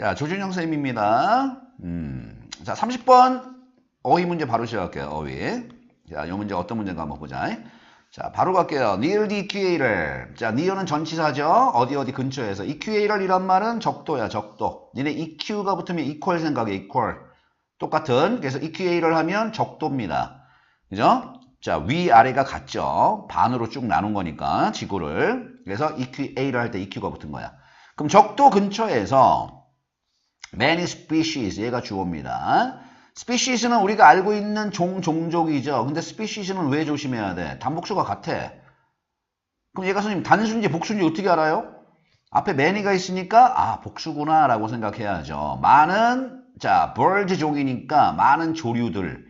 자, 조준영 쌤입니다. 음, 자, 30번 어휘 문제 바로 시작할게요. 어휘. 자, 이 문제 어떤 문제인가 한번 보자. 자, 바로 갈게요. near the equator. 자, near는 전치사죠. 어디 어디 근처에서. equator이란 말은 적도야, 적도. 니네 EQ가 붙으면 equal 생각해, equal. 똑같은. 그래서 equator 하면 적도입니다. 그죠? 자, 위, 아래가 같죠. 반으로 쭉 나눈 거니까, 지구를. 그래서 equator 할 때 EQ가 붙은 거야. 그럼 적도 근처에서 many species, 얘가 주어입니다. species는 우리가 알고 있는 종, 종족이죠. 근데 species는 왜 조심해야 돼? 단복수가 같아. 그럼 얘가 선생님 단수인지 복수인지 어떻게 알아요? 앞에 many가 있으니까 아 복수구나 라고 생각해야죠. 많은 자 bird 종이니까 많은 조류들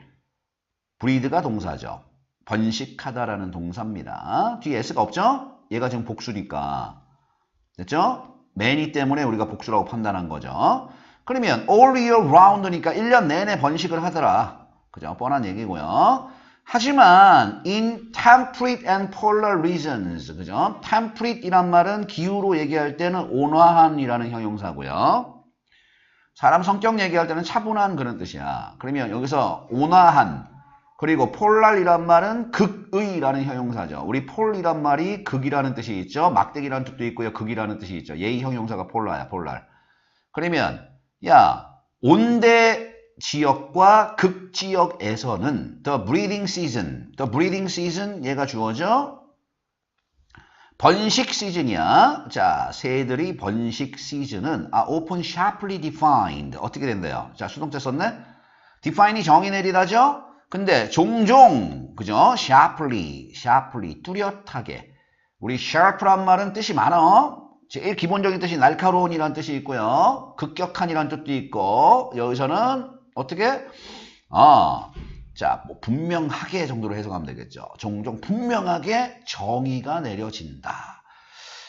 breed가 동사죠. 번식하다라는 동사입니다. 뒤에 s가 없죠? 얘가 지금 복수니까 됐죠? many 때문에 우리가 복수라고 판단한 거죠. 그러면 all year round니까 1년 내내 번식을 하더라. 그죠? 뻔한 얘기고요. 하지만 in temperate and polar regions, 그죠? temperate 이란 말은 기후로 얘기할 때는 온화한이라는 형용사고요. 사람 성격 얘기할 때는 차분한 그런 뜻이야. 그러면 여기서 온화한 그리고 폴랄이란 말은 극의라는 형용사죠. 우리 폴이란 말이 극이라는 뜻이 있죠. 막대기라는 뜻도 있고요. 극이라는 뜻이 있죠. 예의 형용사가 폴라야, 폴랄. 그러면 야 온대 지역과 극지역에서는 the breeding season, the breeding season 얘가 주어져 번식 시즌이야. 자, 새들이 번식 시즌은 아, open sharply defined 어떻게 된대요? 자, 수동태 썼네. define이 정의 내리다죠. 근데 종종 그죠? sharply, sharply 뚜렷하게. 우리 sharp란 말은 뜻이 많어. 제일 기본적인 뜻이 날카로운이라는 뜻이 있고요. 급격한이라는 뜻도 있고 여기서는 어떻게? 아, 자, 뭐 분명하게 정도로 해석하면 되겠죠. 종종 분명하게 정의가 내려진다.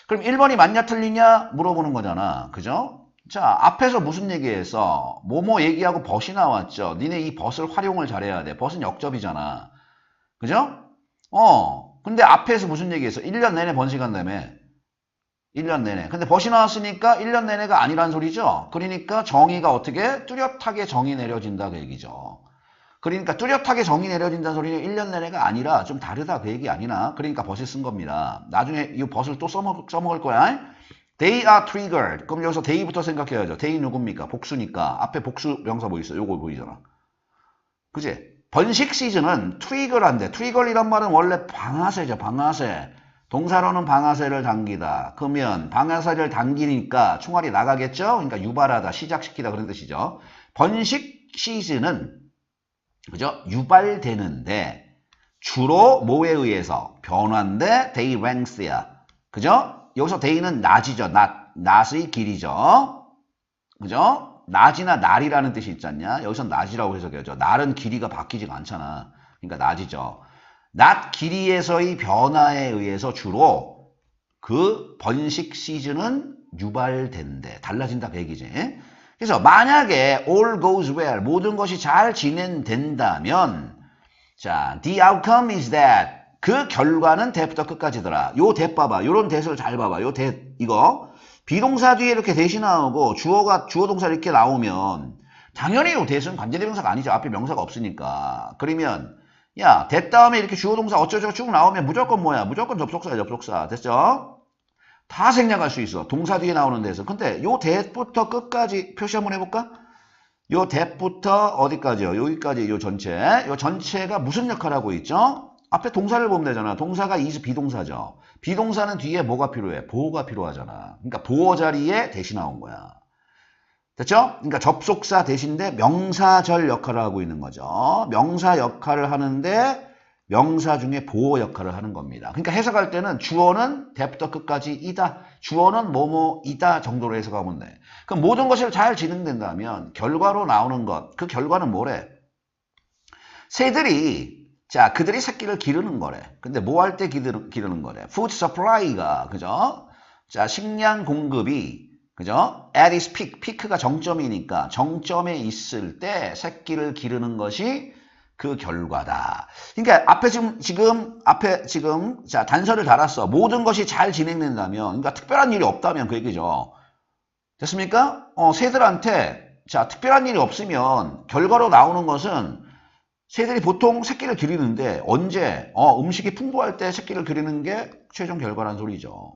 그럼 1번이 맞냐 틀리냐 물어보는 거잖아. 그죠? 자, 앞에서 무슨 얘기했어? 뭐뭐 얘기하고 벗이 나왔죠. 니네 이 벗을 활용을 잘해야 돼. 벗은 역접이잖아. 그죠? 어, 근데 앞에서 무슨 얘기했어? 1년 내내 번식한다며. 1년 내내. 근데 벗이 나왔으니까 1년 내내가 아니란 소리죠. 그러니까 정의가 어떻게 뚜렷하게 정의 내려진다 그 얘기죠. 그러니까 뚜렷하게 정의 내려진다는 소리는 1년 내내가 아니라 좀 다르다 그 얘기 아니나. 그러니까 벗을 쓴 겁니다. 나중에 이 벗을 또 써먹, 써먹을 거야. They are triggered. 그럼 여기서 they부터 생각해야죠. they 누굽니까? 복수니까. 앞에 복수 명사 뭐 있어? 요거 보이잖아. 그지? 번식 시즌은 트리거란데 트리거이란 말은 원래 방아쇠죠. 방아쇠. 동사로는 방아쇠를 당기다. 그러면 방아쇠를 당기니까 총알이 나가겠죠? 그러니까 유발하다, 시작시키다 그런 뜻이죠. 번식 시즌은 그죠? 유발되는데 주로 뭐에 의해서 변화인데 데이 랭스야. 그죠? 여기서 데이는 낮이죠. 낮, 낮의 길이죠. 그죠? 낮이나 날이라는 뜻이 있지 않냐? 여기서 낮이라고 해석해야죠. 날은 길이가 바뀌지가 않잖아. 그러니까 낮이죠. 낮 길이에서의 변화에 의해서 주로 그 번식 시즌은 유발된대. 달라진다 그 얘기지. 그래서 만약에 all goes well 모든 것이 잘 진행된다면 자 the outcome is that 그 결과는 대부터 끝까지더라. 요 대 봐봐. 요런 대를 잘 봐봐. 요 대 이거 비동사 뒤에 이렇게 대시 나오고 주어가 주어 동사 이렇게 나오면 당연히 요 대는 관계대명사가 아니죠. 앞에 명사가 없으니까. 그러면 야, 대 다음에 이렇게 주어 동사 어쩌저쩌고 쭉 나오면 무조건 뭐야? 무조건 접속사야, 접속사. 됐죠? 다 생략할 수 있어. 동사 뒤에 나오는 데서. 근데 요 대부터 끝까지 표시 한번 해볼까? 요 대부터 어디까지요? 여기까지 요 전체. 요 전체가 무슨 역할을 하고 있죠? 앞에 동사를 보면 되잖아. 동사가 is 비동사죠. 비동사는 뒤에 뭐가 필요해? 보호가 필요하잖아. 그러니까 보호 자리에 대신 나온 거야. 됐죠? 그러니까 접속사 대신데 명사절 역할을 하고 있는 거죠. 명사 역할을 하는데 명사 중에 보호 역할을 하는 겁니다. 그러니까 해석할 때는 주어는 대부터 끝까지 이다. 주어는 뭐뭐이다 정도로 해석하면 돼. 그럼 모든 것이 잘 진행된다면 결과로 나오는 것, 그 결과는 뭐래? 새들이 자 그들이 새끼를 기르는 거래. 근데 뭐 할 때 기르는 거래? Food supply가 그죠? 자 식량 공급이 그죠? at its peak, 피크가 정점이니까 정점에 있을 때 새끼를 기르는 것이 그 결과다. 그러니까 앞에 지금 지금 앞에 지금 자 단서를 달았어. 모든 것이 잘 진행된다면, 그러니까 특별한 일이 없다면 그 얘기죠. 됐습니까? 어, 새들한테 자 특별한 일이 없으면 결과로 나오는 것은 새들이 보통 새끼를 기르는데 언제 어, 음식이 풍부할 때 새끼를 기르는 게 최종 결과란 소리죠.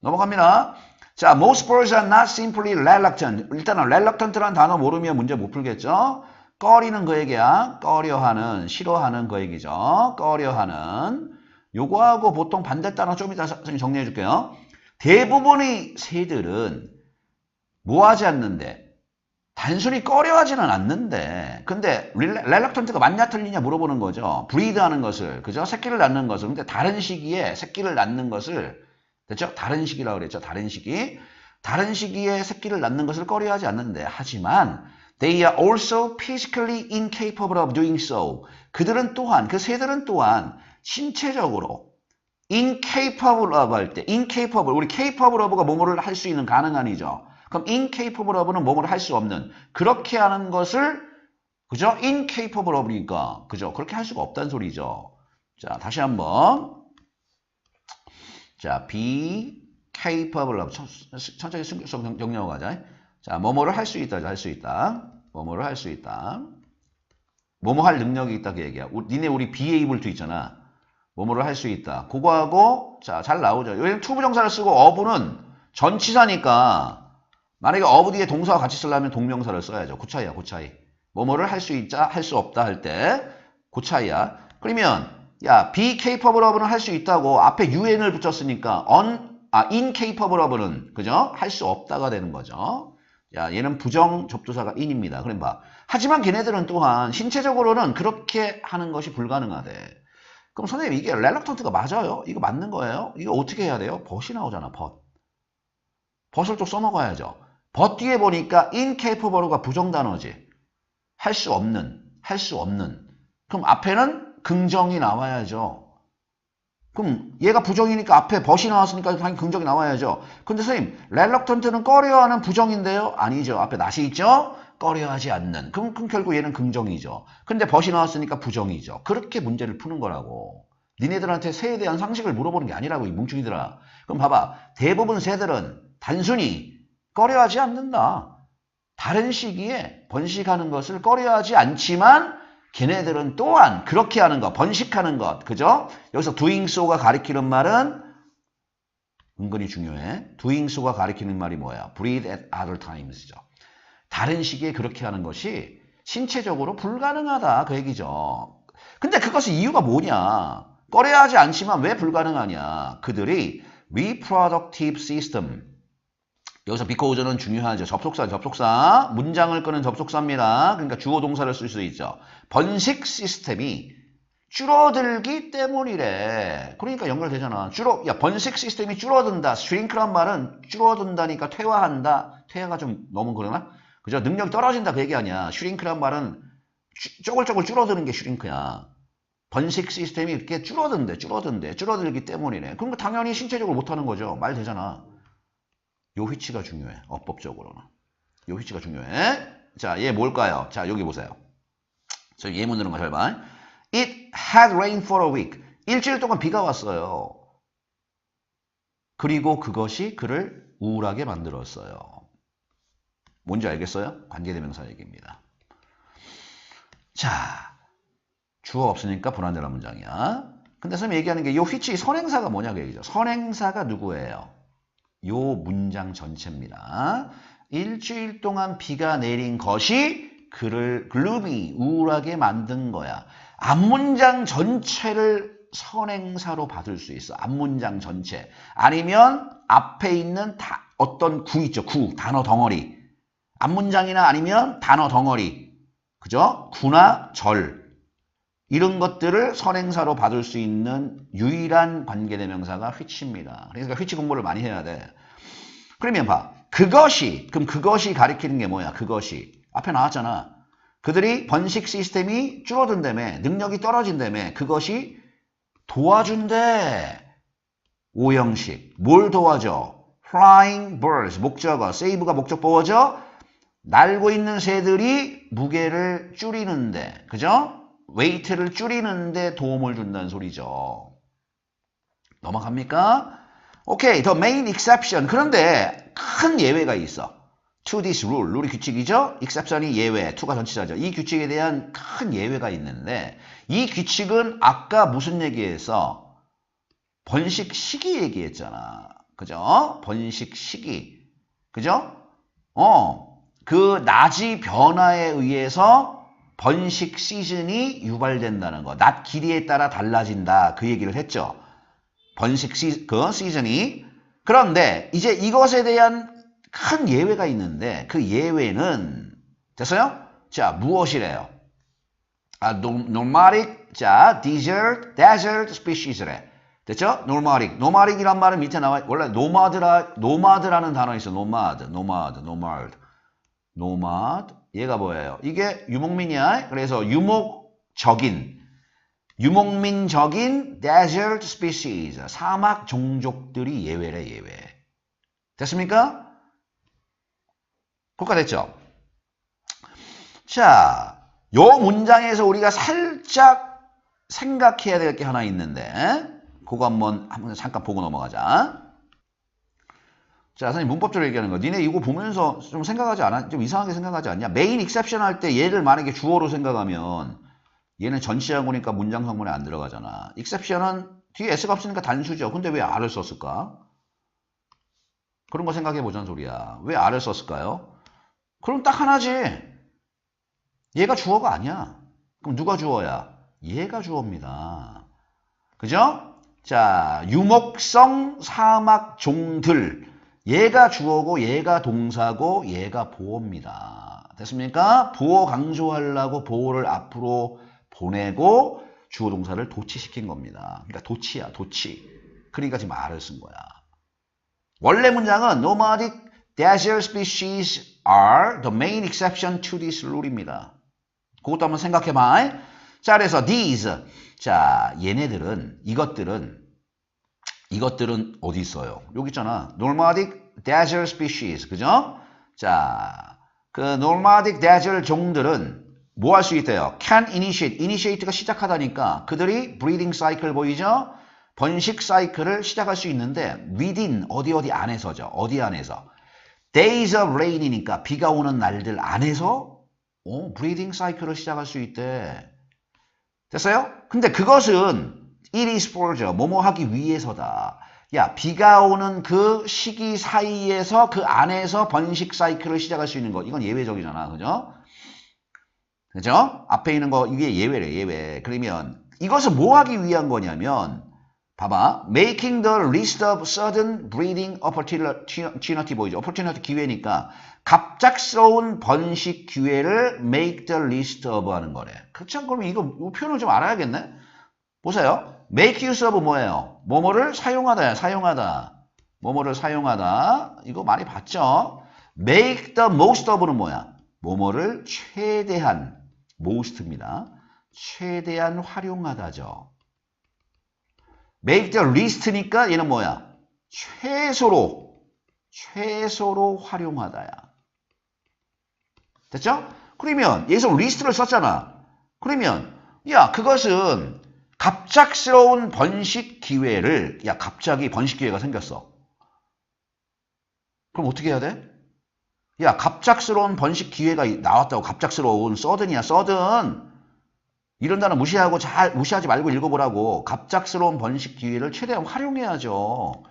넘어갑니다. 자, most birds are not simply reluctant. 일단은 reluctant라는 단어 모르면 문제 못 풀겠죠? 꺼리는 그 얘기야. 꺼려하는, 싫어하는 그 얘기죠. 꺼려하는. 요거하고 보통 반대 단어 좀 이따 정리해 줄게요. 대부분의 새들은 뭐 하지 않는데? 단순히 꺼려하지는 않는데 근데 렐락턴트가 맞냐 틀리냐 물어보는 거죠. 브리드하는 것을 그죠? 새끼를 낳는 것을 근데 다른 시기에 새끼를 낳는 것을 됐죠? 다른 시기라고 그랬죠. 다른 시기 다른 시기에 새끼를 낳는 것을 꺼려하지 않는데 하지만 they are also physically incapable of doing so. 그들은 또한 그 새들은 또한 신체적으로 incapable of 할 때 incapable 우리 capable of가 뭐뭐를 할 수 있는 가능한이죠. 그럼 incapable of는 뭐뭐를 할 수 없는 그렇게 하는 것을 그죠? incapable of니까 그죠? 그렇게 할 수가 없다는 소리죠. 자 다시 한번 자 be capable of 천- 천천히 승격성 정리하고 가자. 자 뭐뭐를 할 수 있다 할 수 있다 뭐뭐를 할 수 있다 뭐뭐 할 능력이 있다 그 얘기야. 우- 니네 우리 be able to 있잖아. 뭐뭐를 할 수 있다. 그거하고 자 잘 나오죠. 여기는 투부정사를 쓰고 어부는 전치사니까 만약에 어부 뒤에 동사와 같이 쓰려면 동명사를 써야죠. 그 차이야, 그 차이. 뭐뭐를 할 수 있자, 할 수 없다 할 때, 그 차이야. 그러면, 야, be capable of는 할 수 있다고 앞에 un을 붙였으니까, on, 아, incapable of는, 그죠? 할 수 없다가 되는 거죠. 야, 얘는 부정 접두사가 in입니다. 그럼 봐. 하지만 걔네들은 또한 신체적으로는 그렇게 하는 것이 불가능하대. 그럼 선생님, 이게 렐락턴트가 맞아요? 이거 맞는 거예요? 이거 어떻게 해야 돼요? 벗이 나오잖아, 벗. 벗을 또 써먹어야죠. 벗 뒤에 보니까 incapable가 부정단어지. 할 수 없는, 할 수 없는. 그럼 앞에는 긍정이 나와야죠. 그럼 얘가 부정이니까 앞에 벗이 나왔으니까 당연히 긍정이 나와야죠. 근데 선생님, 렐럭턴트는 꺼려하는 부정인데요? 아니죠. 앞에 낫이 있죠? 꺼려하지 않는. 그럼, 그럼 결국 얘는 긍정이죠. 근데 벗이 나왔으니까 부정이죠. 그렇게 문제를 푸는 거라고. 니네들한테 새에 대한 상식을 물어보는 게 아니라고, 이 뭉충이들아. 그럼 봐봐. 대부분 새들은 단순히 꺼려하지 않는다. 다른 시기에 번식하는 것을 꺼려하지 않지만 걔네들은 또한 그렇게 하는 것, 번식하는 것, 그죠? 여기서 doing so가 가리키는 말은 은근히 중요해. doing so가 가리키는 말이 뭐야? breathe at other times죠. 다른 시기에 그렇게 하는 것이 신체적으로 불가능하다 그 얘기죠. 근데 그것이 이유가 뭐냐? 꺼려하지 않지만 왜 불가능하냐? 그들이 reproductive system 여기서 because는 중요하죠. 접속사, 접속사. 문장을 끄는 접속사입니다. 그러니까 주어 동사를 쓸 수 있죠. 번식 시스템이 줄어들기 때문이래. 그러니까 연결되잖아. 줄어, 야, 번식 시스템이 줄어든다. shrink란 말은 줄어든다니까 퇴화한다. 퇴화가 좀 너무 그러나? 그죠? 능력이 떨어진다 그 얘기 아니야. shrink란 말은 쭈- 쪼글쪼글 줄어드는 게 shrink야. 번식 시스템이 이렇게 줄어든대, 줄어든대, 줄어들기 때문이래. 그러니까 당연히 신체적으로 못하는 거죠. 말 되잖아. 요 위치가 중요해. 어법적으로는. 요 위치가 중요해. 자, 얘 뭘까요? 자, 여기 보세요. 저 예문으로 잘 봐. It had rained for a week. 일주일 동안 비가 왔어요. 그리고 그것이 그를 우울하게 만들었어요. 뭔지 알겠어요? 관계대명사 얘기입니다. 자, 주어 없으니까 불완전한 문장이야. 근데 선생님 얘기하는 게요 which 선행사가 뭐냐 그 얘기죠. 선행사가 누구예요? 요 문장 전체입니다. 일주일 동안 비가 내린 것이 그를 글루미 우울하게 만든 거야. 앞문장 전체를 선행사로 받을 수 있어. 앞문장 전체. 아니면 앞에 있는 다, 어떤 구 있죠. 구, 단어 덩어리. 앞문장이나 아니면 단어 덩어리. 그죠? 구나 절. 이런 것들을 선행사로 받을 수 있는 유일한 관계대명사가 which입니다. 그러니까 which 공부를 많이 해야 돼. 그러면 봐. 그것이, 그럼 그것이 가리키는 게 뭐야? 그것이. 앞에 나왔잖아. 그들이 번식 시스템이 줄어든다며, 능력이 떨어진다며, 그것이 도와준대. 오형식. 뭘 도와줘? flying birds. 목적어. save가 목적 보어져. 날고 있는 새들이 무게를 줄이는데, 그죠? 웨이트를 줄이는데 도움을 준다는 소리죠. 넘어갑니까? 오케이, the main exception. 그런데 큰 예외가 있어. to this rule. 룰이 규칙이죠? exception이 예외, to가 전치사죠. 이 규칙에 대한 큰 예외가 있는데 이 규칙은 아까 무슨 얘기했어? 번식 시기 얘기했잖아. 그죠? 번식 시기. 그죠? 어, 그 낮이 변화에 의해서 번식 시즌이 유발된다는 거. 낮 길이에 따라 달라진다. 그 얘기를 했죠. 번식 시, 그 시즌이. 그런데 이제 이것에 대한 큰 예외가 있는데 그 예외는 됐어요? 자, 무엇이래요? 아, nomadic, 자, desert, desert species래. 됐죠? nomadic. nomadic이란 말은 밑에 나와 원래 노마드라 노마드라는 단어 있어. 노마드, 노마드, 노마드. 노마드. 얘가 뭐예요? 이게 유목민이야. 그래서 유목적인 유목민적인 desert species. 사막 종족들이 예외래, 예외. 됐습니까? 국가됐죠? 자, 요 문장에서 우리가 살짝 생각해야 될 게 하나 있는데 그거 한번, 한번 잠깐 보고 넘어가자. 자, 선생님 문법적으로 얘기하는 거. 니네 이거 보면서 좀 생각하지 않아? 좀 이상하게 생각하지 않냐? 메인 익셉션 할 때 얘를 만약에 주어로 생각하면 얘는 전치하고니까 문장 성문에 안 들어가잖아. 익셉션은 뒤에 s가 없으니까 단수죠. 근데 왜 r을 썼을까? 그런 거 생각해 보자는 소리야. 왜 r을 썼을까요? 그럼 딱 하나지. 얘가 주어가 아니야. 그럼 누가 주어야? 얘가 주어입니다. 그죠? 자, 유목성 사막 종들. 얘가 주어고 얘가 동사고 얘가 보호입니다. 됐습니까? 보호 강조하려고 보호를 앞으로 보내고 주어 동사를 도치시킨 겁니다. 그러니까 도치야, 도치. 그러니까 지금 말을 쓴 거야. 원래 문장은 nomadic desert species are the main exception to this rule입니다. 그것도 한번 생각해 봐. 자, 그래서 these. 자, 얘네들은, 이것들은, 이것들은 어디 있어요? 여기 있잖아. nomadic desert species. 그죠? 자, 그 nomadic desert 종들은 뭐 할 수 있대요? can initiate. initiate가 시작하다니까 그들이 breeding cycle 보이죠? 번식 사이클을 시작할 수 있는데 within 어디 어디 안에서죠. 어디 안에서. days of rain이니까 비가 오는 날들 안에서 어, breeding 사이클을 시작할 수 있대. 됐어요? 근데 그것은 it is for죠. 뭐뭐 하기 위해서다. 야, 비가 오는 그 시기 사이에서 그 안에서 번식 사이클을 시작할 수 있는 거. 이건 예외적이잖아. 그죠? 그죠? 앞에 있는 거 이게 예외래. 예외. 그러면 이것은 뭐 하기 위한 거냐면 봐봐. Making the list of sudden breeding opportunity 보이죠? opportunity 기회니까 갑작스러운 번식 기회를 make the list of 하는 거래. 그렇죠? 그럼 이거, 이거 표현을 좀 알아야겠네? 보세요. make use of 뭐예요? 뭐뭐를 사용하다, 사용하다. 뭐뭐를 사용하다. 이거 많이 봤죠? make the most of는 뭐야? 뭐뭐를 최대한, most입니다. 최대한 활용하다죠. make the least니까 얘는 뭐야? 최소로, 최소로 활용하다야. 됐죠? 그러면 여기서 리스트를 썼잖아. 그러면 야 그것은 갑작스러운 번식 기회를 야 갑자기 번식 기회가 생겼어. 그럼 어떻게 해야 돼? 야 갑작스러운 번식 기회가 나왔다고 갑작스러운 서든이야 서든 이런 단어 무시하고 잘 무시하지 말고 읽어보라고 갑작스러운 번식 기회를 최대한 활용해야죠.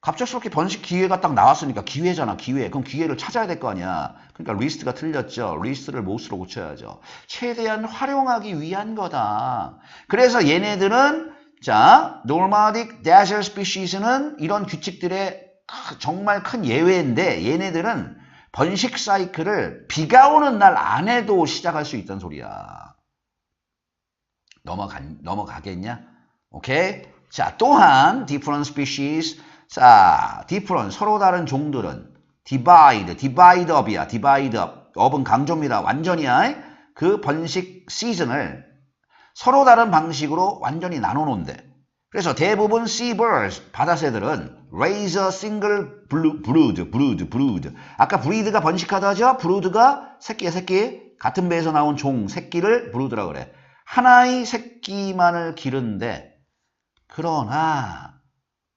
갑작스럽게 번식 기회가 딱 나왔으니까 기회잖아 기회. 그럼 기회를 찾아야 될 거 아니야. 그러니까 리스트가 틀렸죠. 리스트를 못으로 고쳐야죠. 최대한 활용하기 위한 거다. 그래서 얘네들은 자 nomadic desert species는 이런 규칙들의 정말 큰 예외인데 얘네들은 번식 사이클을 비가 오는 날 안에도 시작할 수 있다는 소리야. 넘어가, 넘어가겠냐? 오케이. 자 또한 different species 자, different 서로 다른 종들은 divide, divide up이야. divide up. up은 강조입니다. 완전이야. 그 번식 시즌을 서로 다른 방식으로 완전히 나눠 놓은데. 그래서 대부분 seabirds, 바다새들은 raise a single brood, brood, brood. 아까 breed가 번식하다 하죠? brood가 새끼야, 새끼. 같은 배에서 나온 종, 새끼를 brood라 그래. 하나의 새끼만을 기른데, 그러나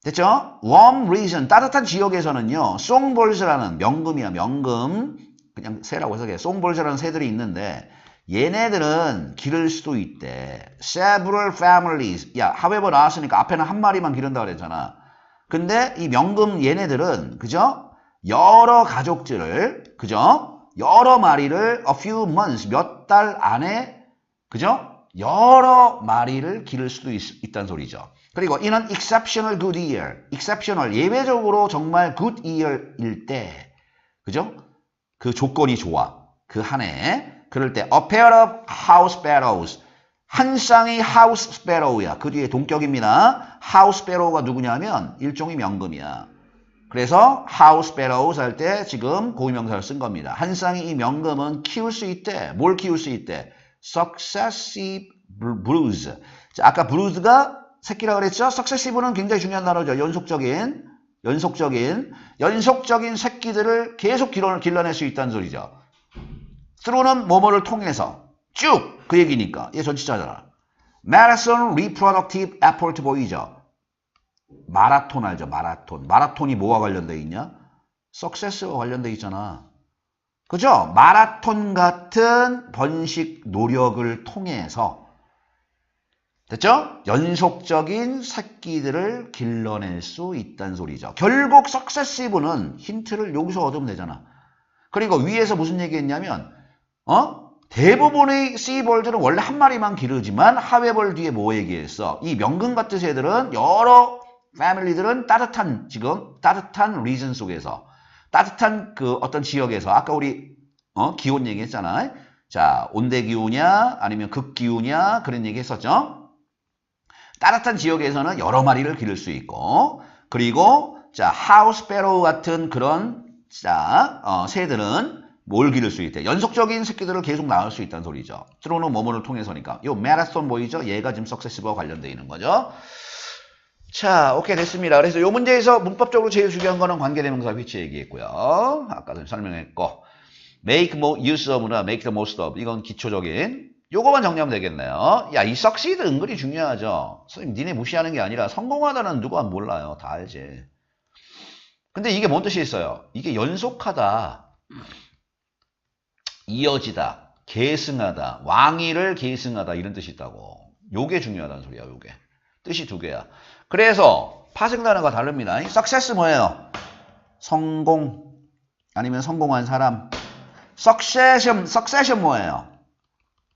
됐죠? warm region, 따뜻한 지역에서는요, songbirds라는 명금이야, 명금. 그냥 새라고 해석해. songbirds라는 새들이 있는데, 얘네들은 기를 수도 있대. several families. 야, however 나왔으니까 앞에는 한 마리만 기른다 그랬잖아. 근데 이 명금 얘네들은, 그죠? 여러 가족들을, 그죠? 여러 마리를 a few months, 몇 달 안에, 그죠? 여러 마리를 기를 수도 있, 다는 소리죠. 그리고 이는 exceptional good year, exceptional, 예외적으로 정말 good year일 때, 그죠? 그 조건이 좋아. 그 한 해. 그럴 때 a pair of house sparrows, 한 쌍의 house sparrow야. 그 뒤에 동격입니다. house sparrow가 누구냐면 일종의 명금이야. 그래서 house sparrows 할 때 지금 고유명사를 쓴 겁니다. 한 쌍의 이 명금은 키울 수 있대. 뭘 키울 수 있대? successive brood. 자, 아까 brood가 새끼라 그랬죠? successive는 굉장히 중요한 단어죠. 연속적인, 연속적인, 연속적인 새끼들을 계속 길러, 길러낼 수 있다는 소리죠. through는 뭐뭐를 통해서 쭉 그 얘기니까 얘 전치자잖아. marathon reproductive effort 보이죠? 마라톤 알죠? 마라톤. 마라톤이 뭐와 관련돼 있냐? success와 관련돼 있잖아. 그죠? 마라톤 같은 번식 노력을 통해서 됐죠? 연속적인 새끼들을 길러낼 수 있다는 소리죠. 결국 석세시브는 힌트를 여기서 얻으면 되잖아. 그리고 위에서 무슨 얘기했냐면 어? 대부분의 씨벌들은 원래 한 마리만 기르지만 하회벌 뒤에 뭐 얘기했어? 이 명금 같은 새들은 여러 패밀리들은 따뜻한 지금 따뜻한 리전 속에서 따뜻한 그 어떤 지역에서 아까 우리 어? 기온 얘기했잖아. 자 온대 기후냐 아니면 극기후냐 그런 얘기 했었죠. 따뜻한 지역에서는 여러 마리를 기를 수 있고 그리고 자 하우스 페로우 같은 그런 자 어, 새들은 뭘 기를 수 있대? 연속적인 새끼들을 계속 낳을 수 있다는 소리죠. 트로는 뭐뭐를 통해서니까. 요 마라톤 보이죠? 얘가 지금 석세시브와 관련되어 있는 거죠. 자, 오케이 됐습니다. 그래서 요 문제에서 문법적으로 제일 중요한 거는 관계대명사 위치 얘기했고요. 아까 도 설명했고 make more use of나 make the most of 이건 기초적인 요거만 정리하면 되겠네요. 야, 이 succeed 은근히 중요하죠. 선생님, 니네 무시하는 게 아니라 성공하다는 누가 몰라요. 다 알지. 근데 이게 뭔 뜻이 있어요? 이게 연속하다. 이어지다, 계승하다, 왕위를 계승하다 이런 뜻이 있다고. 요게 중요하다는 소리야, 요게. 뜻이 두 개야. 그래서 파생 단어가 다릅니다. success 뭐예요? 성공 아니면 성공한 사람. succession, succession 뭐예요?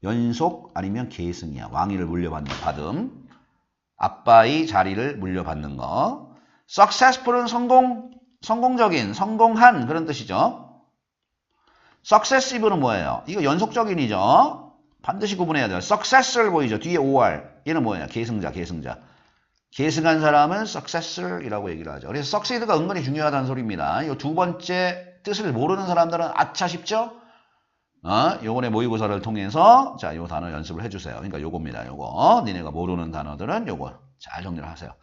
연속 아니면 계승이야. 왕위를 물려받는 받음. 아빠의 자리를 물려받는 거. successful은 성공, 성공적인, 성공한 그런 뜻이죠. successive는 뭐예요? 이거 연속적인이죠. 반드시 구분해야 돼요. successor 보이죠? 뒤에 or. 얘는 뭐예요? 계승자, 계승자. 계승한 사람은 successor이라고 얘기를 하죠. 그래서 succeed가 은근히 중요하다는 소리입니다. 이 두 번째 뜻을 모르는 사람들은 아차 싶죠? 어? 요번에 모의고사를 통해서 자, 요 단어 연습을 해주세요. 그러니까 요겁니다. 요거. 니네가 모르는 단어들은 요거 잘 정리를 하세요.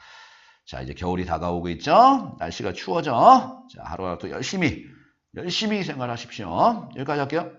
자, 이제 겨울이 다가오고 있죠? 날씨가 추워져. 자, 하루하루 또 열심히 열심히 생활하십시오. 여기까지 할게요.